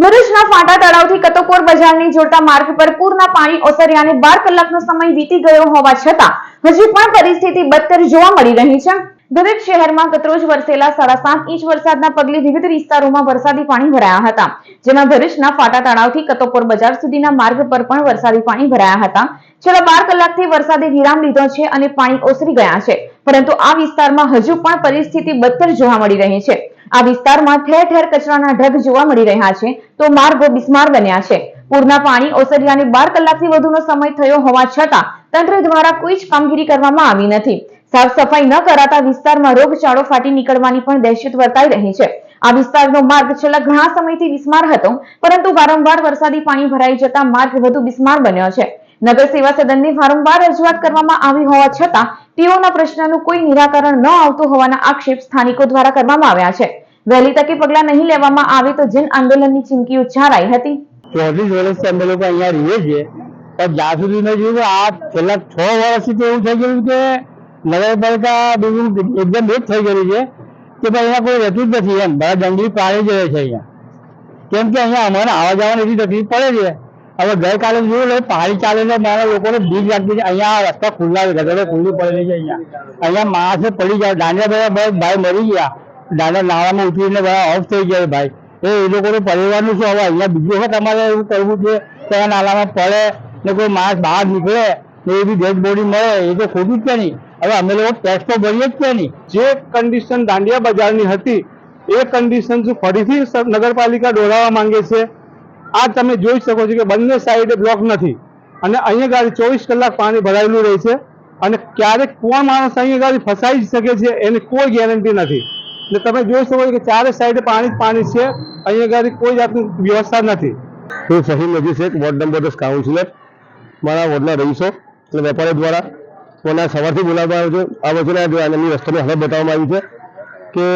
ભરૂચના ફાટા તળાવથી કતોકોર બજારની જોડતા માર્ગ પર પૂરના પાણી ઓસર્યાને બાર કલાકનો સમય વીતી ગયો હોવા છતાં હજી પણ પરિસ્થિતિ બદતર જોવા મળી રહી છે. ભરૂચ શહેરમાં ગતરોજ વરસેલા સાડા સાત ઇંચ વરસાદના પગલે વિવિધ વિસ્તારોમાં વરસાદી પાણી ભરાયા હતા. જેમાં ભરૂચના ફાટા તળાવથી કતોકોર બજાર સુધીના માર્ગ પર પણ વરસાદી પાણી ભરાયા હતા. છેલ્લા બાર કલાકથી વરસાદે વિરામ લીધો છે અને પાણી ઓસરી ગયા છે. પરંતુ આ વિસ્તારમાં હજુ પણ પરિસ્થિતિ બદતર જોવા મળી રહી છે. આ વિસ્તારમાં ઠેર ઠેર કચરાના ઢગ જોવા મળી રહ્યા છે. તો માર્ગો બિસ્માર બન્યા છે. પૂરના પાણી ઓસરિયાને બાર કલાકથી વધુનો સમય થયો હોવા છતાં તંત્ર દ્વારા કોઈ જ કામગીરી કરવામાં આવી નથી. સાફ સફાઈ ન કરાતા વિસ્તારમાં રોગચાળો ફાટી નીકળવાની પણ દહેશત વર્તાઈ રહી છે. આ વિસ્તારનો માર્ગ છેલ્લા ઘણા સમયથી બિસ્માર હતો, પરંતુ વારંવાર વરસાદી પાણી ભરાઈ જતા માર્ગ વધુ બિસ્માર બન્યો છે. નગર સેવા સદનની વારંવાર રજૂઆત કરવામાં આવી હોવા છતાં, તેઓના પ્રશ્નનું કોઈ નિરાકરણ ન આવતું હોવાના આક્ષેપ સ્થાનિકો દ્વારા કરવામાં આવ્યા છે. વહેલી તકે પગલાં નહીં લેવામાં આવે તો જન આંદોલનની ચીમકી ઉચ્ચારાઈ હતી. ચોત્રીસ વર્ષથી અહીંયા રહીએ છીએ. જ્યાં સુધી મેં જોયું આ છેલ્લા છ વર્ષથી એવું થઈ ગયું કે નગરપાલિકા બિલ્ડિંગ એકદમ એક થઈ ગયેલી છે કે ભાઈ અહીંયા કોઈ રહેતું જ નથી એમ. બધા જંગલી પ્રાણી જ રહે છે અહીંયા. કેમ કે અહીંયા અમારે આવવા જવાની એટલી તકલીફ પડે છે. હવે ગઈકાલે જોયું ને પાણી ચાલે મારા લોકોને બીક લાગતી છે અહીંયા રસ્તા ખુલ્લા ગટરો ખુલ્લી પડેલી છે અહીંયા. અહીંયા માણસે પડી જાય દાંડિયા બધા ભાઈ મરી ગયા. દાંડા નાળામાં ઉતરીને બધા ઓફ થઈ ગયા ભાઈ. એ એ લોકોનું પરિવારનું શું હવે અહીંયા બીજું વખત અમારે એવું કરવું છે? કે આ નાલામાં પડે ને કોઈ માણસ બહાર નીકળે ને બી ડેડ બોડી મળે, એ તો ખોટું જ છે નહીં. હવે અમે લોકો ટેક્સ તો ભરીએ જ છે નહીં જે કન્ડિશન દાંડિયા બજારની હતી એ કન્ડિશન શું ફરીથી નગરપાલિકા દોડાવવા માંગે છે? આ તમે જોઈ શકો છો કે બંને સાઈડે બ્લોક નથી. અને અહીંયા ગાડી ચોવીસ કલાક પાણી ભરાયેલું રહે છે. અને ક્યારેક કોણ માણસ અહીંયા ગાડી ફસાઈ જ શકે છે એની કોઈ ગેરંટી નથી. ને તમે જોઈ શકો છો કે ચારે સાઈડે પાણી જ પાણી છે અહીંયા ગાડી કોઈ જાતની વ્યવસ્થા નથી. હું સહી નજીક છે વોર્ડ નંબર દસ કાઉન્સિલર. મારા વોર્ડના રહીશો અને વેપારી દ્વારા મને સવારથી બોલાવવા આવ્યો છે? આ વચ્ચેના જો એમની વસ્તુની હાલત બતાવવામાં આવી છે કે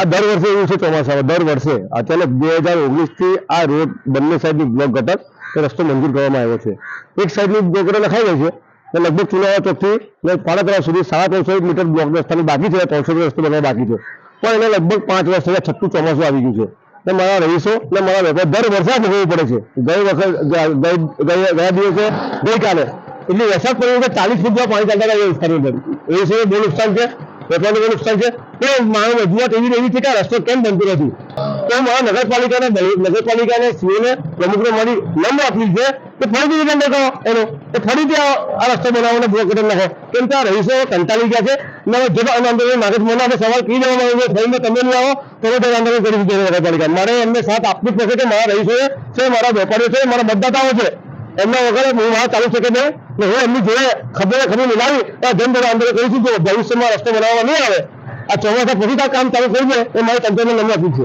આ દર વર્ષે એવું છે ચોમાસામાં દર વર્ષે અચાનક બે હજાર ઓગણીસથી આ રોડ બંને સાઈડની બ્લોક ઘટક તે રસ્તો મંજૂર કરવામાં આવ્યો છે. એક સાઈડની બ્લોક ગટર લખાઈ ગઈ છે અને લગભગ ચુનાવા ચોકથી પાડા સુધી સાડા ત્રણસો મીટર બ્લોક રસ્તાની બાકી છે, ત્રણસો રસ્તો બનવા બાકી છે. પણ એને લગભગ પાંચ વર્ષ થયા છઠ્ઠું ચોમાસું આવી ગયું છે. ને મારા રહીશો ને મારા વેપાર દર વર્ષે ભોગવવું પડે છે. ગઈ વખત ગયા દિવસે ગઈકાલે એટલે વરસાદ પડ્યો કે ચાલીસ ફૂટ પાણી ચાલતા હતા એ વિસ્તારની અંદર. એ વિશે બહુ નુકસાન છે? વેપારનું બહુ નુકસાન છે? પણ મારો રજૂઆત એવી એવી છે કે રસ્તો કેમ બનતો નથી? તો મારા નગરપાલિકાને નગરપાલિકાને, સીઓને, પ્રમુખને મારી નંબર અપીલ છે કે ફરીથી રિટર્ન કરો એનો. કે ફરીથી આ રસ્તો બનાવવાનો બ્લોક કરી નાખે. કેમ કે આ રહીશો કંટાળી ગયા છે. અને અને અંદર મારે મને આપણે સવાલ કહી દેવામાં આવ્યો થઈને તમે નહીં આવો, તો તમે તેને આંદોલન કરી દીધું નગરપાલિકા. મારે એમને સાથ આપવી પડશે કે મારા રહીશો છે, મારા વેપારીઓ છે, મારા મતદાતાઓ છે. એમના વગર હું મારા ચાલી શકે નહીં. ને હું એમની જોડે ખબર ખબર મિલાવી આ અંદર આંદોલન કરીશું જો ભવિષ્યમાં રસ્તો બનાવવા નહીં આવે, આ ચોમાસા પછી કામ ચાલુ થઈ જાય એ મારે તંત્રને નમ્ર અપીલ છે